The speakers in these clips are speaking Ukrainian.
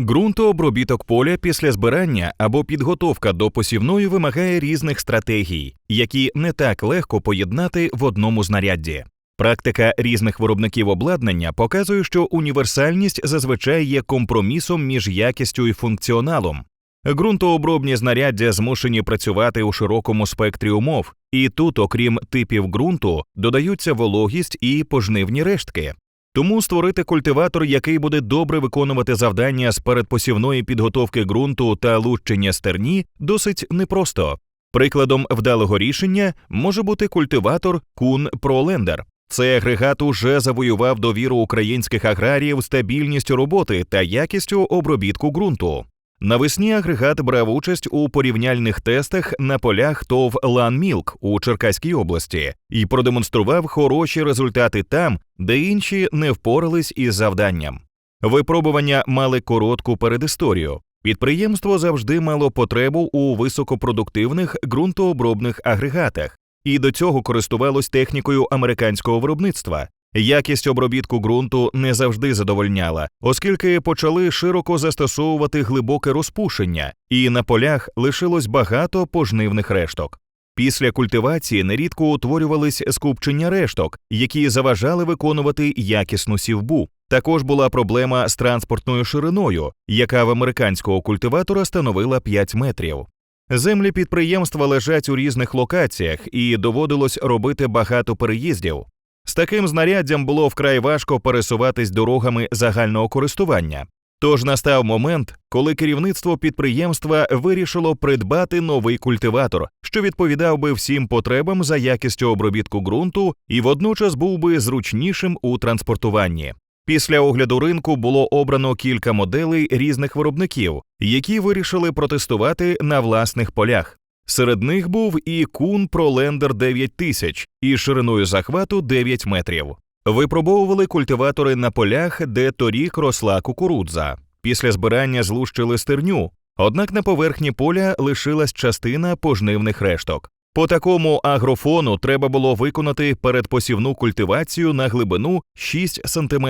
Ґрунтообробіток поля після збирання або підготовка до посівної вимагає різних стратегій, які не так легко поєднати в одному знарядді. Практика різних виробників обладнання показує, що універсальність зазвичай є компромісом між якістю і функціоналом. Ґрунтообробні знаряддя змушені працювати у широкому спектрі умов, і тут, окрім типів ґрунту, додаються вологість і пожнивні рештки. Тому створити культиватор, який буде добре виконувати завдання з передпосівної підготовки ґрунту та лущення стерні, досить непросто. Прикладом вдалого рішення може бути культиватор Кун Пролендер. Цей агрегат уже завоював довіру українських аграріїв стабільністю роботи та якістю обробітку ґрунту. Навесні агрегат брав участь у порівняльних тестах на полях ТОВ «Ланмілк» у Черкаській області і продемонстрував хороші результати там, де інші не впорались із завданням. Випробування мали коротку передісторію. Підприємство завжди мало потребу у високопродуктивних ґрунтообробних агрегатах і до цього користувалось технікою американського виробництва. Якість обробітку ґрунту не завжди задовольняла, оскільки почали широко застосовувати глибоке розпушення, і на полях лишилось багато пожнивних решток. Після культивації нерідко утворювались скупчення решток, які заважали виконувати якісну сівбу. Також була проблема з транспортною шириною, яка в американського культиватора становила 5 метрів. Землі підприємства лежать у різних локаціях і доводилось робити багато переїздів. З таким знаряддям було вкрай важко пересуватись дорогами загального користування. Тож настав момент, коли керівництво підприємства вирішило придбати новий культиватор, що відповідав би всім потребам за якістю обробітку ґрунту і водночас був би зручнішим у транспортуванні. Після огляду ринку було обрано кілька моделей різних виробників, які вирішили протестувати на власних полях. Серед них був і Кун ProLender 9000 із шириною захвату 9 метрів. Випробовували культиватори на полях, де торік росла кукурудза. Після збирання злущили стерню, однак на поверхні поля лишилась частина пожнивних решток. По такому агрофону треба було виконати передпосівну культивацію на глибину 6 см.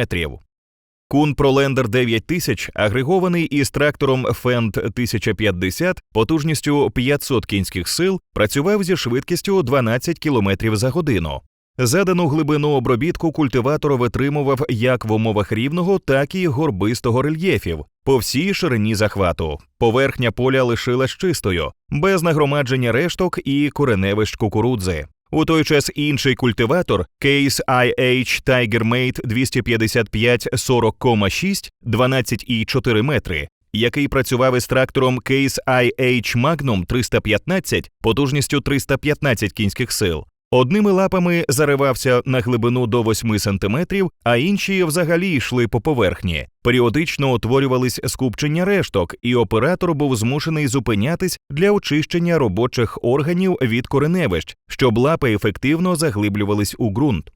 Кун ProLender 9000 агрегований із трактором Fendt 1050 потужністю 500 кінських сил, працював зі швидкістю 12 км за годину. Задану глибину обробітку культиватор витримував як в умовах рівного, так і горбистого рельєфів по всій ширині захвату. Поверхня поля лишилась чистою, без нагромадження решток і кореневищ кукурудзи. У той час інший культиватор Case IH TigerMate 255 40,6 12,4 метри, який працював із трактором Case IH Magnum 315 потужністю 315 кінських сил. Одними лапами заривався на глибину до 8 см, а інші взагалі йшли по поверхні. Періодично утворювались скупчення решток, і оператор був змушений зупинятись для очищення робочих органів від кореневищ, щоб лапи ефективно заглиблювались у ґрунт.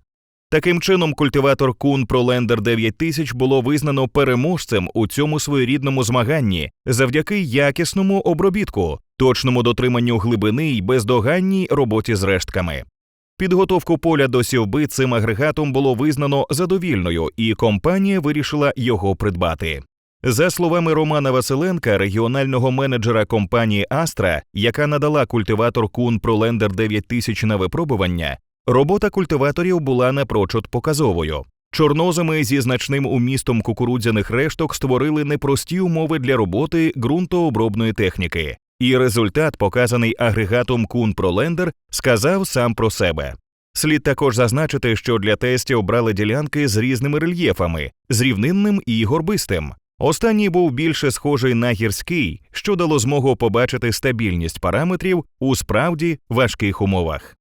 Таким чином, культиватор Кун ProLender 9000 було визнано переможцем у цьому своєрідному змаганні завдяки якісному обробітку, точному дотриманню глибини й бездоганній роботі з рештками. Підготовку поля до сівби цим агрегатом було визнано задовільною, і компанія вирішила його придбати. За словами Романа Василенка, регіонального менеджера компанії Астра, яка надала культиватор Кун ProLender 9000 на випробування, робота культиваторів була напрочуд показовою. Чорнозами зі значним умістом кукурудзяних решток створили непрості умови для роботи ґрунтообробної техніки. І результат, показаний агрегатом Кун ProLender, сказав сам про себе. Слід також зазначити, що для тестів брали ділянки з різними рельєфами, з рівнинним і горбистим. Останній був більше схожий на гірський, що дало змогу побачити стабільність параметрів у справді важких умовах.